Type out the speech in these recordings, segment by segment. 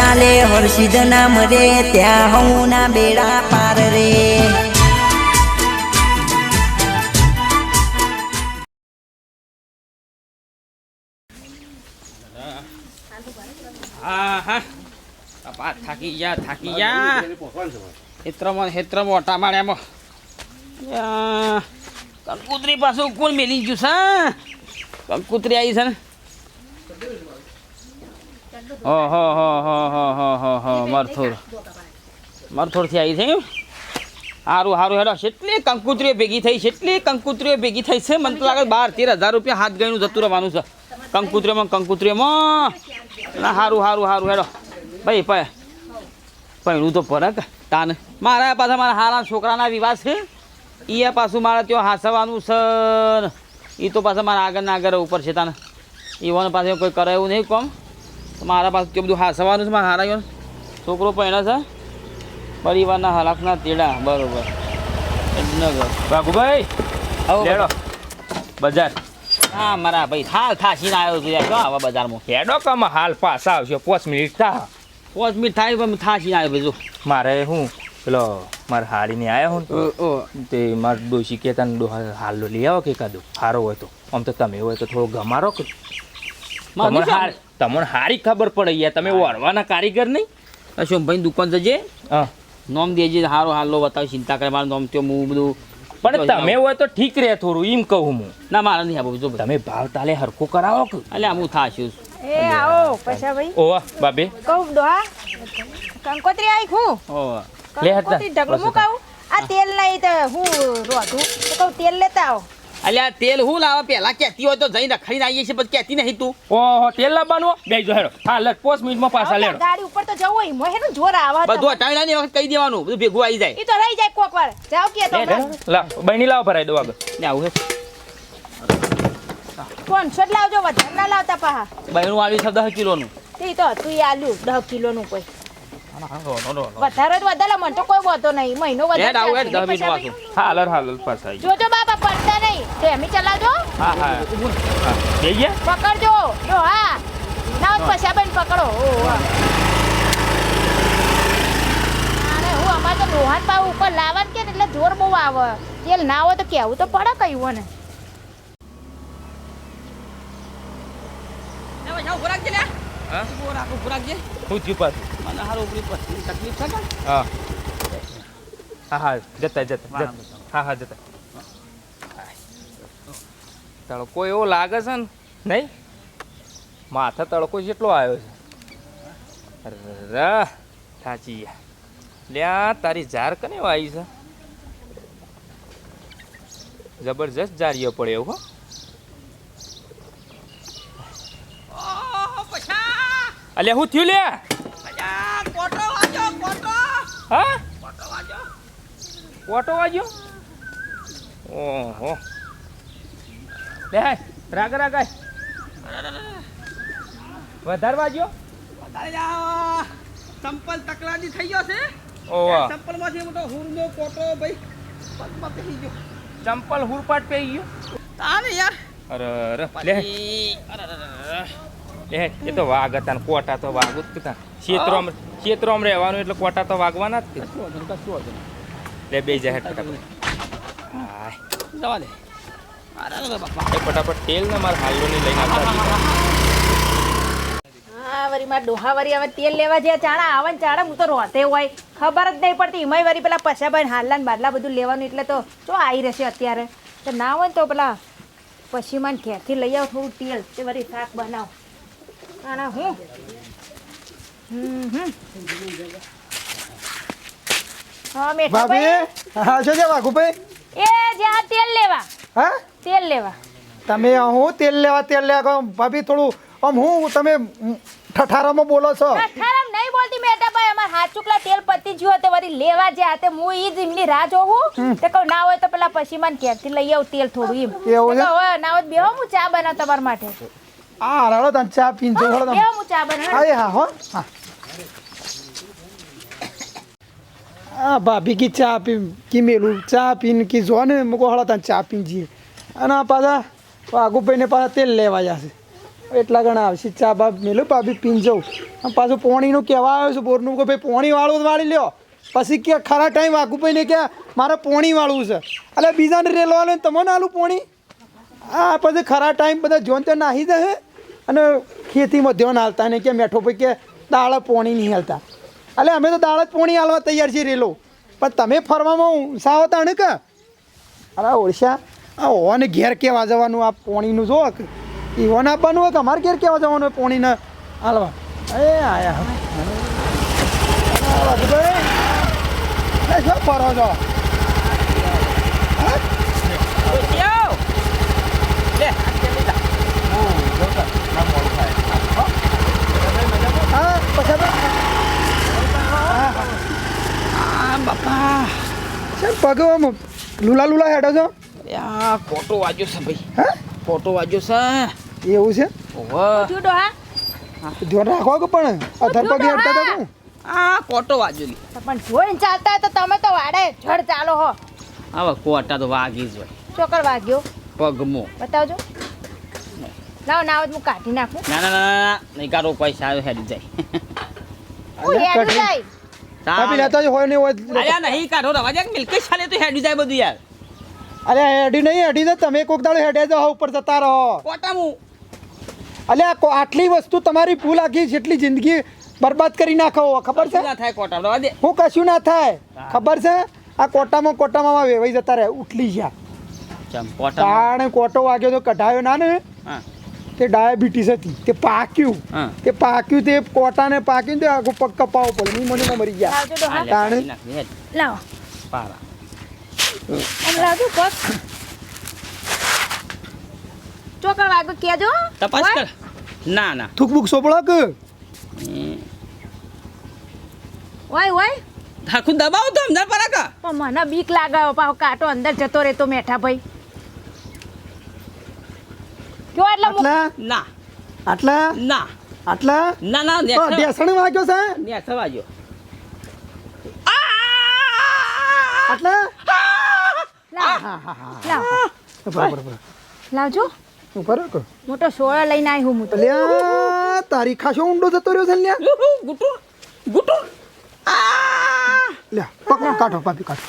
ચાલે, હર્ષિદ નામ રે, ત્યાં હું ના બેડા પાર રે. હા હા થાકી ગયા થાકી ગયા. હેત્રમાં હેત્રમાં ઓટા માર્યામાં કંકુતરી પાછું કોણ મેલી ગયું છે. કંકુતરી આવી છે ને. હો હો હો હો હો હો હો હો મરથોર મરથોરથી આવી છે એમ સારું સારું હેડો કેટલી કંકુતરીઓ ભેગી થઈ કેટલી કંકુતરીઓ ભેગી થઈ છે મને તો લાગે બાર તેર હજાર રૂપિયા હાથ ગયું જતું રહેવાનું છે. કંકુતરીઓમાં કંકુતરીઓમાં. ના સારું સારું સારું હેડો. ભાઈ ભાઈ. પૈણું તો ફરક તાને. મારા પાછા મારા હારા છોકરાના વિવાહ છે. એ પાછું મારે ત્યાં હાસવાનું છે એ તો પાછા મારા આગળના આગળ ઉપર છે તાને. ઈવન પાસે કોઈ કરાયું નહીં કોમ. મારા પાસે તે બધું હાસવાનું છે મારા હારા છોકરો પહેણા છે. પરિવારના હલાકના તેડા બરોબર. બાબુભાઈ આવો બજાર. હા મારા ભાઈ હાલ થાસીને આવ્યો છું યાર. ક્યાં આવા બજારમાં. હેડો કમ હાલ પાછા આવશે. પાંચ મિનિટ થા. પાંચ મિનિટ થાય પણ થાસીને આવ્યો બીજું મારે હું? પેલો મારે હાડીને આવ્યા હું. તે. મારે ડોશી કહેતા હાલ લઈ આવો કે કાદો સારો હોય તો. આમ તો તમે હોય તો થોડો ગમારો કે. મારે તમને હારી ખબર પડે યાર તમે વળવાના કારીગર નહીં? અશોકભાઈ દુકાન જજે. હા. નોમ દેજે હારો હાલો બતાવ ચિંતા કરે મારું નોમ તો હું બધું પણ તમે હોય તો ઠીક રહે થોડું એમ કહું હું. ના મારા નહીં આપું જો તમે ભાવ તાલે હરખો કરાવો કે? એટલે હું થાશું. એ આવો પૈસા ભાઈ ઓવા બાબે કહું ડોહા કંકોત્રી આવી હું ઓ લે હતા. કંકોત્રી ઢગલું કહું આ તેલ નહીં તો હું રોધું. તો કહું તેલ લેતા આવો. અલ્યા તેલ હું લાવે? પેલા કહેતી હોય તો જઈને રખડીને આવીએ છીએ પછી કહેતી નહીં તું. ઓહો તેલ લાવવાનું? બે જો હેડો. હા લે પોસ મિનિટમાં પાછા લેડો. ગાડી ઉપર તો જવું હોય મોય હેનું જોર આવે બધું હટાવી વખત કહી દેવાનું બધું ભેગું આવી જાય. એ તો રહી જાય કોક વાર. જાવ કે તો લા બહેની લાવ ભરાઈ દો આગળ. ને આવું હે. પાંચસો જ લાવજો વધારે ના લાવતા પાહા. બહેનું આવી છે દસ કિલોનું. તે તો તું એ આલ્યું દસ કિલોનું કોઈ. વધારે વધારે મને તો કોઈ વાંધો નહીં. મહિનો વધારે હા હાલર હાલર પાછા જોજો બાપા ધેમી ચલાવજો. હા હા. બે ગયા પકડજો. જો હા. ના પૈસા બેન પકડો. અરે હું. અમારે તો રોહન પાવ ઉપર લાવવા કે ને એટલે જોર બહુ આવે. તેલ ના હોય તો કેવું તો પડે કયું ને હા? હા હા. હા જતા જતા જતા. હા હા જતા. તડકો એવો લાગે છે ને નહીં? માથે તડકો જેટલો આવ્યો છે. અરે થાચી લ્યા તારી ઝાર કને આવી છે? જબરજસ્ત જારીઓ પડે એવું હો. અલ્યા હું થયું લે? હા? ઓટો વાગ્યો ઓહો. બેસ રાગ રાગ વધારવા ગયો સંપલ તકલાદી થઈ ગયો છે. ઓવા સંપલમાંથી મોટો હુરનો કોટો ભાઈ પગમાં પહેરી ગયો. ચંપલ હુરપાટ પહેરી ગયો? તારે યાર. અરે અરે લે. લે એ તો વાઘ હતા ને કોટા તો વાઘ હતા. ક્ષેત્રોમ ક્ષેત્રોમ રહેવાનું એટલે કોટા તો વાગવાના જ તે લે બે જાહેર ટકા જવા દે. ફટાફટ તેલ ને મારે હાલ્લોની લઈને આવતા હા વરી મારા ડોહા વરી હવે તેલ લેવા જ્યાં ચાણા આવે ચાણા હું તો રોતે હોય. ખબર જ નહીં પડતી એમાંય વરી પેલા પછાભાઈ હાલલા બાદલા બધું લેવાનું એટલે તો જો આવી રહેશે અત્યારે. તો ના હોય ને તો પેલા પછી મને ઘેરથી લઈ આવ થોડું તેલ. તે વરી શાક બનાવ. હું? હમ હમ. હા મેઠા ભાભી હા જો છે વાઘુભાઈ? એ જ્યાં તેલ લેવા. હા? તેલ લેવા. તમે હું તેલ લેવા તેલ લેવા ભાભી થોડું આમ હું તમે ઠઠારામાં બોલો છો. ઠઠારામ નહીં બોલતી મેટા ભાઈ અમાર હાથ ચુકલા તેલ પતી જ્યો તો વરી લેવા જ્યાં તે હું ઈ જ એમની રાહ જોઉં તે કહું ના હોય તો પેલા પછી મને ઘેરથી લઈ આવ તેલ થોડું એમ. એવું? તે ના હોય બેહો હું ચા બનાવ તમારા માટે. આ હળો તને ચા પીન જો હળો હું ચા બનાવ. હા હા. હો. હા ભાભી કી ચા પી કી મેલું ચા પીને કી જો ને મૂકો હળા તને ચા પીને જઈએ અને આ પાછા વાઘુભાઈને પાછા તેલ લેવા જશે. એટલા ઘણા આવશે. ચા બા મેલું ભાભી પીન જવું અને પાછું પોણીનું કહેવા આવ્યો છું બોરનું કે ભાઈ પોણી વાળું વાળી લ્યો. પછી કે ખરા ટાઈમ વાઘુભાઈને કે મારે પોણી વાળવું છે. એટલે બીજાને રેલો વાળો તમને આલું પોણી? હા પછી ખરા ટાઈમ બધા જોન તો નાહી દે અને ખેતીમાં ધ્યાન હાલતા ને કે મેઠો ભાઈ કે દાળ પોણી નહીં હાલતા. એટલે અમે તો દાળ જ પોણી હાલવા તૈયાર છીએ રેલો. પણ તમે ફરવામાં સાવ તાણે કે અરે ઓળશા, આ ઓને ઘેર કેવા જવાનું, આ પોણીનું જો ઈવોને આપવાનું હોય કે અમારે ઘેર કેવા જવાનું હોય પોણીને હાલવા એ, આયા. શું ફરો છો? હા? પછી બાપા. છે પગ આમ લુલા લુલા હેડો છો? આ કોટો વાગ્યો છે ભાઈ. હે? કોટો વાજ્યો છે. એવું છે? ઓહો. જો હા. ધ્યાન રાખો કે પણ અધર પગે હેડતા હતા તું આ કોટો વાગ્યો લી પણ જોઈને ચાલતા હોય તો તમે તો વાડે જડ ચાલો હો. હવે કોટા તો વાગી જ હોય. ચોકર વાગ્યો. પગમો. બતાવજો. લાવ ના હું કાઢી નાખું. ના ના ના ના નહીં કાઢો કોઈ સારું હેડી જાય. હું અલ્યા, જાય. ભાભી લેતા હોય ને હોય અલ્યા નહીં કાઢો રવા જાય મિલકે ચાલે તો હેડી જાય બધું યાર. અરે હેડી નહીં હેડી તો તમે કોક દાડો હેડે જાઓ ઉપર જતા રહો. કોટામું અલ્યા આટલી વસ્તુ તમારી ભૂલ આખી જેટલી જિંદગી બરબાદ કરી નાખો ખબર છે? ના થાય કોટા રવા દે. હું કશું ના થાય ખબર છે? આ કોટામાં કોટામાં વેવાઈ જતા રહે ઉઠલી ગયા. કોટા કોટો વાગ્યો તો કઢાયો ના ને? હા. તે ડાયાબિટીસ હતી. તે પાક્યું. હા. તે પાક્યું તે કોટાને પાક્યું તે આખું પગ કપાવો પડે ની મને મરી ગયા. તાણે? લાવો. પારા. લાવજો પગ. ચોકર વાગ્યો કેજો તપાસ કર. ના ના. થૂક બુક સોપડો કે? ઓય હોય આખું દબાવો તો અંદર પર કા મને બીક લાગે પાવ કાંટો અંદર જતો રહેતો મેઠા ભાઈ કયો એટલે ના. આટલે? ના. આટલે? ના ના ઢેસણ વાગ્યો છે? નેસા વાગ્યો આટલા? લાવ. લાવ. બરાબર બરાબર. લાવજો. ઉપર મોટો સોળો લઈને આવી હું તો. અલ્યા તારી ખાસો ઊંડો જતો રહ્યો છે લ્યા લ્યા પકડ કાઢો પાપી કાઢો.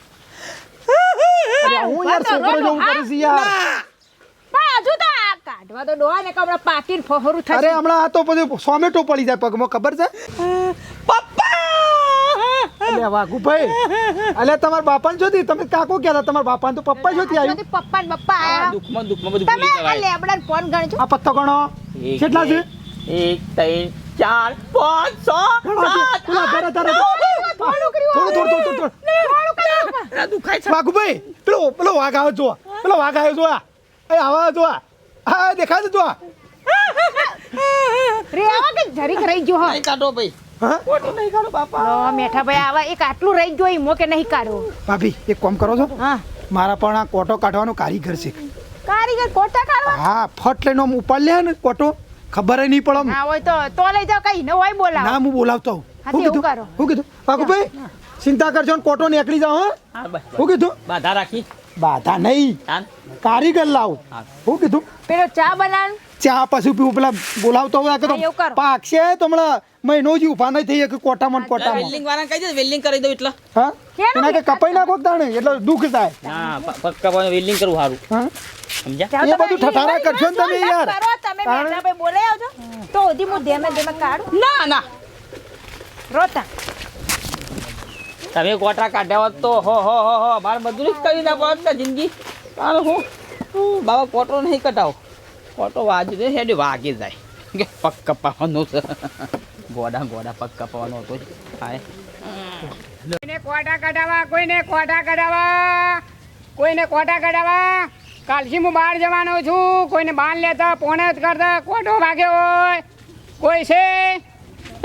અરે સોમેટો પડી જાય પગમાં ખબર છે? પપ્પા! અલે વાઘુ ભાઈ અલે તમે કાકો કહેતા તમાર બાપાને તો પપ્પા જોતી આવ્યું પપ્પા ને પપ્પા આયા દુખમાં ને ફોન ગણજો. આ પત્તો ગણો. કેટલા છે? 1 3 4 5 6 7 8 9 પેલા દુખાય છે. વાઘુભાઈ પેલો પેલો વાઘ આવે જો પેલો વાઘ આવ્યો જો એ આવા જો હા દેખાય છે જો રે આવા કે જરીક રહી ગયો હા. નહીં કાઢો મેઠા ભાઈ આવા એક આટલું રહી ગયો એમો કે નહીં કાઢો. ભાભી એક કામ કરો છો? હા. મારા પણ આ કોટો કાઢવાનો કારીગર છે. કારીગર કોટા કાઢવા હા ફટ લઈને આમ ઉપાડ લે ને કોટો. ખબર નહીં પડે ના હોય તો તો લઈ જાવ કઈ ન હોય બોલાવ. ના હું બોલાવતો હું કીધું? હું. ચિંતા કરજો ને કોટો નીકળી જાઓ હા. કીધું? બાધા રાખી. બાધા નહીં. કારીગર લાવ. હું. શું કીધું? પેલો ચા બનાવ ચા પછી પીવું પેલા બોલાવતો હોય કે હા, એવું તો હમણાં મહિનો જ ઊભા નહીં થઈ કે કોટામાં કોટા કોટામાં. વેલ્ડિંગ વાળા કહી દે વેલ્ડિંગ કરી દઉં એટલે. હા? એના કે કપાઈ નાખો તાણે એટલે દુઃખ થાય. હા પક્કા પણ વેલ્ડિંગ કરવું સારું. હા? સમજ્યા? એ બધું ઠઠારા કરજો ને તમે યાર. કરો તમે તાણે. ભાઈ બોલાઈ આવજો. તો ઓધી હું ધેમે ધેમે કાઢું. ના ના. રોતા. તમે કોટા કાઢ્યા હોત તો હો હો હો હો મારે બધું જ કરી નાખો હોત ને જિંદગી. કાલ હું હું બાબા કોટો નહીં કટાવો કોટો વાજ દે હેડે વાગી જાય. કે પગ કપાવવાનો છે. ગોડા ગોડા પગ કપાવવાનો હતો. હાય. કોઈને કોટા કઢાવા, કોઈને કોટા કઢાવા, કોઈને કોટા કઢાવા. કાલથી હું બહાર જવાનો છું. કોઈને બાન લેતા, પોણે જ કરતા કોટો વાગ્યો હોય. કોઈ છે?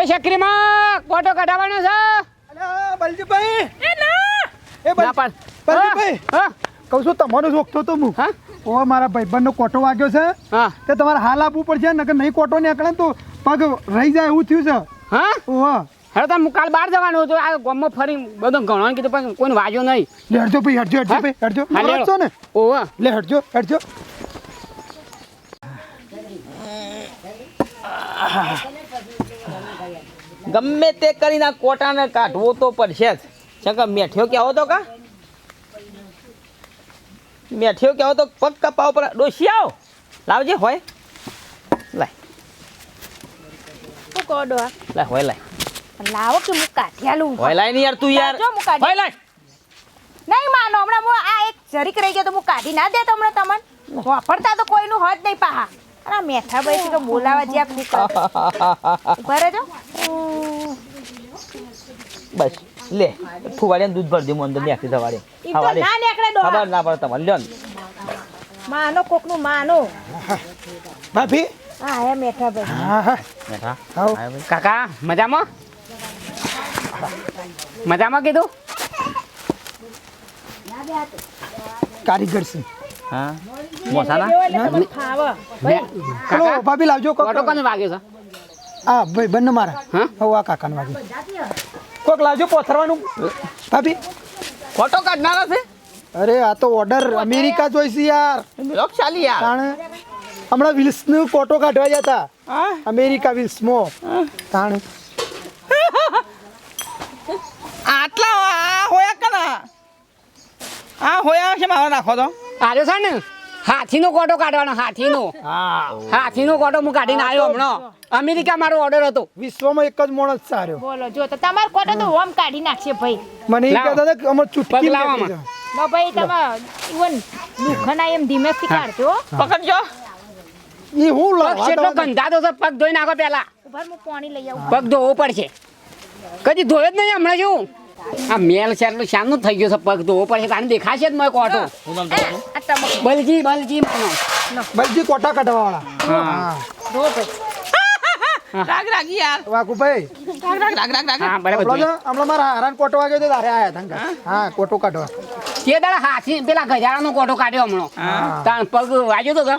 એ સક્રીમાં કોટો કઢાવવાનો છે? અરે બલજીભાઈ એ ના એ બલજીભાઈ હા કહું છું તમારું જોખતો તો હું હા? ઓ મારા ભાઈબંધનો કોટો વાગ્યો છે. હા. તે તમારે હાલ આપવું પડશે નકર નહીં કોટો ને આકડે તો પગ રહી જાય એવું થયું છે. હા? ઓહો હેડો તમે કાલ બહાર જવાનું હતું આ ગામમાં ફરી બધો ઘણો કીધું પણ કોઈને વાજો નહીં. લે હટજો ભાઈ હટજો હટજો ભાઈ હટજો. હટજો ને? ઓહો લે હટજો હટજો. ગમે તે કરીને આ કોટાને કાઢવો તો પડશે જ. શંકર મેઠ્યો કહેવો તો કા? મેઠ્યો કહેવો તો પગ કપાવ પર ડોસી આવ. લાવજે હોય. લાય. શું કહો ડોહા? લાય હોય લાય. લાવો કે હું કાઠિયાલું હોય લાય નહીં યાર તું યાર. જો હું કાઢી- હોય લાય. નહીં માનો હમણાં હું આ એક જરીક રહી ગયો તો હું કાઢી ના દેતો હમણાં તમને. વાપરતા તો કોઈનું હોત નહીં પાહા. અને મેઠા ભાઈ તો બોલાવા જ્યાં કુકર ઊભા રહેજો. બસ લે ફુવાડીને દૂધ ભરજે હું અંદર નાખી સવારે. સવારે. ખબર ના પડે તમારે લ્યો માનો કોકનું માનો. ભાભી? હા હે મેઠા ભાઈ. હા હા. મેઠા? આવો. કાકા મજામાં? મજામાં કીધું? કારીગર છે. હા. મોસાના? ભાભી લાવજો કોક. ઓટો કોને વાગ્યો છે? હા ભાઈ બંને મારા. હા? હવે આ કાકાને વાગી કોક લાજો પોથરવાનું. ભાભી. ફોટો કાઢનારા છે? અરે આ તો ઓર્ડર અમેરિકા જોઈ છે યાર. લોક ચાલી યાર. તાણે હમણાં વિલ્સનું ફોટો કાઢવા ગયા હતા. હા? અમેરિકા વિલ્સમાં તાણે. આટલા હોયા કના આ હોયા છે મારો નાખો તો. આવ્યો છે ને? હાથીનો કોટો કાઢવાનો હાથીનો. હાથીનો કોટો હું કાઢીને આવ્યો હમણાં. અમેરિકા મારો ઓર્ડર હતો. વિશ્વમાં એક જ માણસ સારો. બોલો જો તો તમાર કોટો તો ઓમ કાઢી નાખશે ભાઈ. મને એ. કહેતા હતા કે અમાર ચૂટકી લાવવામાં. ના ભાઈ તમે ઇવન દુખના એમ ધીમેથી કાઢજો હો. પકડજો. ઈ હું લાવ કેટલો ગંધા તો પગ ધોઈ નાખો પહેલા. ઉભર હું પાણી લઈ આવું. પગ ધોવો પડશે. કદી ધોયો જ નહીં હમણાં શું આ મેલ છે એટલું શાનું થઈ ગયું છે પગ ધોવો પડશે તાને દેખાશે જ મેં કોટો હું નામ આ આ ટમક બલજી બલજી બલજી કોટા કાઢવા વાળા હા. રાગ રાગ યાર. વાકુભાઈ રાગ રાગ. રાગ રાગ રાગ. હા બરાબર હમણાં તો- હમણાં મારા હારાન કોટો વાગ્યો તો તારે આયા હતા હા. કોટો કાઢવા. તે દાડા હાથી પેલા ગજારાનો કોટો કાઢ્યો હમણાં. તાણ પગ વાગ્યો તો કે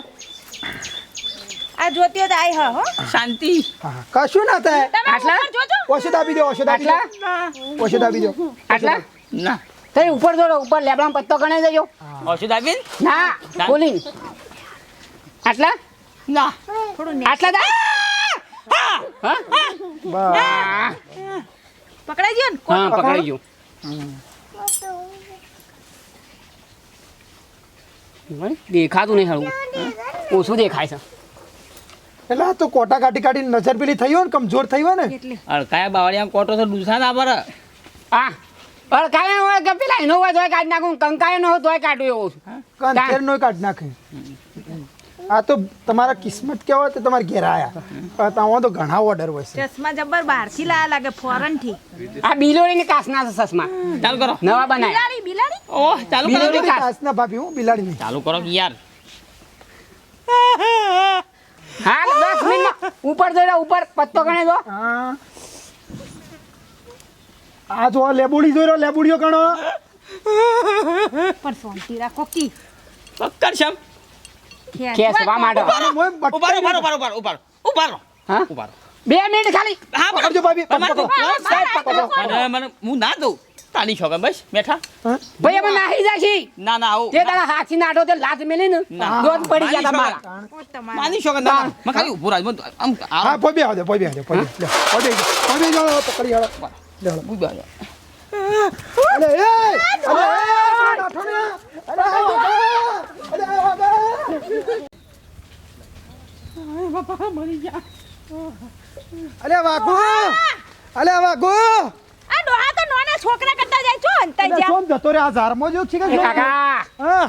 આ જોતી હોય તો આઈ હા હો. શાંતિ. કશું ના થાય. આટલા? ઓછો દાબી દો ઓછો દાબી આટલા? દો ઓછો દાબી દો. આટલા? ના. તઈ ઉપર જોડો ઉપર લેબડા પત્તો ગણે દેજો. ઓછું દાબીન? ના બોલી આટલા? ના. થોડું આટલા દા. હા. બસ. હા પકડાઈ ગયો ને હા પકડાઈ ગયું દેખાતું નહીં હળવું. ઓછું દેખાય છે. એટલે આ તો કોટા કાઢી કાઢી નજર પેલી થઈ હોય ને કમજોર થઈ હોય ને. એટલે. અડકાયા બાવળિયા કોટો તો ડૂસા ના પર હા અડકાય હોય કે પેલા એનો હોય તોય કાઢી નાખું કંકાય નો હોય તોય કાઢું એવું. છું કંથેર નો કાઢી નાખે. આ તો તમારા કિસ્મત કેવા તો તમારે ઘેર આયા. તમારે તો ઘણા ઓર્ડર હોય છે. ચશ્મા જબ્બર બહારથી લાયા લાગે ફોરનથી આ બિલોડી ને કાસના છે ચશ્મા. ચાલુ કરો. નવા બનાય. બિલાડી બિલાડી? ઓહ ચાલુ કરો. બિલોડી કાસના ભાભી હું બિલાડી ચાલુ કરો યાર. હા દસ મિનિટ ઉપર જોઈ ઉપર. પત્તો ગણે જો. આ જો લેબુડી જોઈ રહ્યો લેબુડીઓ ગણો. પણ શાંતિ રાખો કી. પકડ શમ. મોય બટ- ઉભારો ઉભારો ઉભારો ઉભારો ઉભારો હા? ઉભારો બે મિનિટ ખાલી. હા પકડજો ભાભી મને હું ના દઉં. તાલી છો બસ બેઠા? ભાઈ અમે નાહી જાશી ના ના આવો. તે તારા હાથી નાડો તે લાત મેલી ને. દોત પડી ગયા તમારા. ઓ માની છો કે ના. ના. ખાલી ઊભો રાજ આમ હા પોઈ બે આવજો પોઈ બે આવજો પોઈ બે લે, પોઈ બે પોઈ બે પકડી હાલો. લે, અલે એ અલે એ નાઠો અલે એ બાબા અલે અલે વાગુ અલે વાગુ આ ડોહા તો નાના છોકરા કરતા જાય છો અંતર જા સોમ જતો રે આ ઝારમાં જો છે કે કાકા. હા.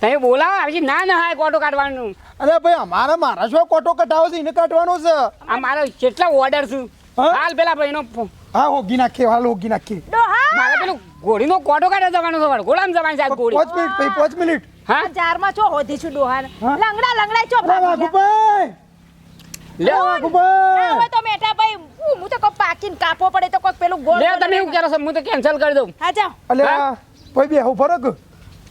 તમે બોલાવો આવી ના ના હાય કોટો કાઢવાનું. અરે ભાઈ અમારે મારા શું કોટો કટાવો છે એને કાઢવાનો છે? આ મારો કેટલા ઓર્ડર છે? હાલ પેલા ભાઈનો ફો- હા હોગી નાખીએ હાલ હોગી નાખીએ. હા મારે પેલું ઘોડીનો કોટો કાઢવા જવાનો છે ગોળામ જવાની છે આજ ઘોડી. 5 મિનિટ ભાઈ પાંચ મિનિટ. હા? ચારમાં છો હોધી છું ડોહાન હા? લંગડા લંગડા છો ભાઈ લે. ના વાઘુભાઈ! હોય તો મેઠા ભાઈ હું હું તો કો પાકીને કાપો પડે તો કોઈ પેલું ગોળ લે તમે એવું કરો છો? હું તો કેન્સલ કરી દઉં. હા જાઓ. અલે કોઈ બે હું ફરક?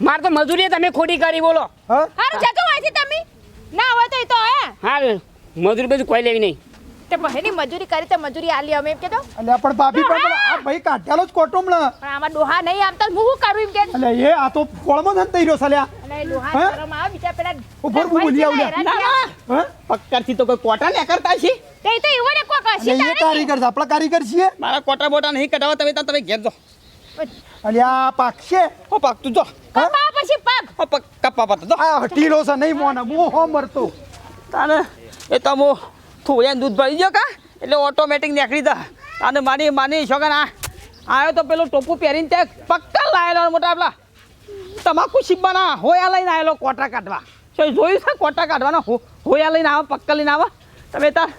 મારે તો મજૂરી તમે ખોટી કરી બોલો. હા? હારું જતો હોય છે તમે. ના હોય તો એ તો હે. હા મજૂરી બધું કોઈ લેવી નહીં. તે બહેની મજૂરી કરી તો મજૂરી આલી અમે એમ પણ ભાભી પણ આ ભાઈ કાઢ્યાલો જ કોટોમણા પણ આમાં ડોહા નહીં આવતા હું શું કરું એમ કે? એટલે એ આ તો કોળમાં જ થઈ રહ્યો સાલ્યા ડોહા શરમ પેલા બોલી આવું લે. તો કોઈ કોટા ને કરતા છે? તે તો એવો ને કોક હશે એ કારીગર છે આપણા કારીગર છીએ. મારા કોટા બોટા નહીં કઢાવા તમે તાર તમે ઘેર જો એટલે આ પાકશે હો પાક તું જો. કપા પછી પાક. હો પગ કપા પાત જો. આ હટીલો છે નહીં મોને. મો હો મરતો. તાને એ તો થોયા દૂધ ભરી ગયો કા? એટલે ઓટોમેટિક નીકળી દે અને મારી માની છોકરા, આ આવ્યો તો પેલું ટોપું પહેરીને ત્યાં પક્કા લાયેલો મોટા આપલા. તમાકુ શીપવાના હોયા લઈને આવેલો કોટા કાઢવા. જોયું છે કોટા કાઢવાના? હોયા લઈને આવે, પક્કા લઈને આવે. તમે તાર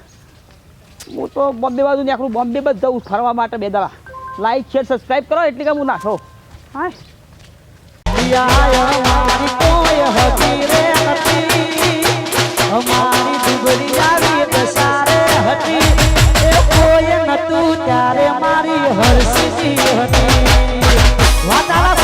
હું તો બોમ્બે બાજુ નીકળું. બોમ્બે બસ જવું ફરવા માટે બે દાડા. લાઈક શેર સબસ્ક્રાઈબ કરો, એટલે કે હું નાખો હા? અમારી દશારે હતી એ કોઈ નતું ત્યારે મારી હરસીજી હતી. વાતાળા